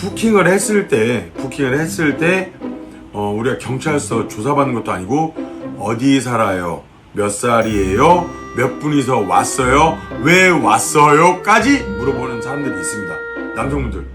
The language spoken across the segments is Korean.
부킹을 했을 때 부킹을 했을 때 어, 우리가 경찰서 조사받는 것도 아니고 어디 살아요? 몇 살이에요? 몇 분이서 왔어요? 왜 왔어요까지 물어보는 사람들이 있습니다. 남성분들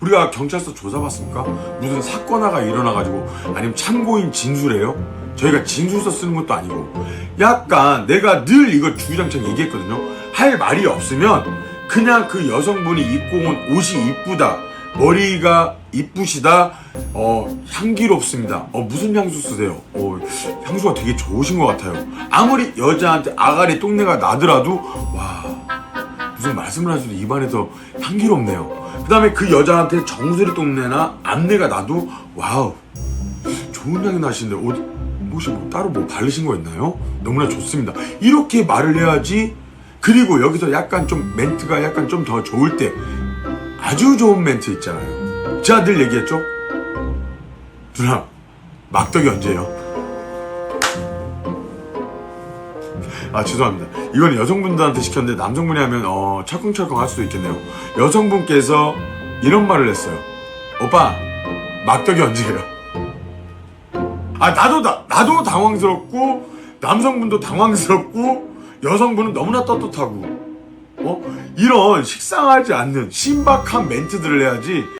우리가 경찰서 조사받습니까? 무슨 사건 하가 일어나가지고 아니면 참고인 진술해요? 저희가 진술서 쓰는 것도 아니고 약간 내가 늘 이거 주구장창 얘기했거든요. 할 말이 없으면 그냥 그 여성분이 입고 온 옷이 이쁘다 머리가 이쁘시다 어 향기롭습니다 어 무슨 향수 쓰세요 어 향수가 되게 좋으신 것 같아요 아무리 여자한테 아가리 똥내가 나더라도 와 무슨 말씀을 하셔도 입안에서 향기롭네요 그 다음에 그 여자한테 정수리 똥내나 암내가 나도 와우 좋은 향이 나시는데 어디 혹시 뭐 따로 뭐 바르신 거 있나요? 너무나 좋습니다. 이렇게 말을 해야지. 그리고 여기서 약간 좀 멘트가 약간 좀 더 좋을 때 아주 좋은 멘트 있잖아요. 제가 늘 얘기했죠. 누나 막덕이 언제요? 아 죄송합니다. 이건 여성분들한테 시켰는데 남성분이 하면 어 철컹철컹 할 수도 있겠네요. 여성분께서 이런 말을 했어요. 오빠 막덕이 언제예요? 아 나도 나, 나도 당황스럽고 남성분도 당황스럽고 여성분은 너무나 떳떳하고 어? 이런 식상하지 않는 신박한 멘트들을 해야지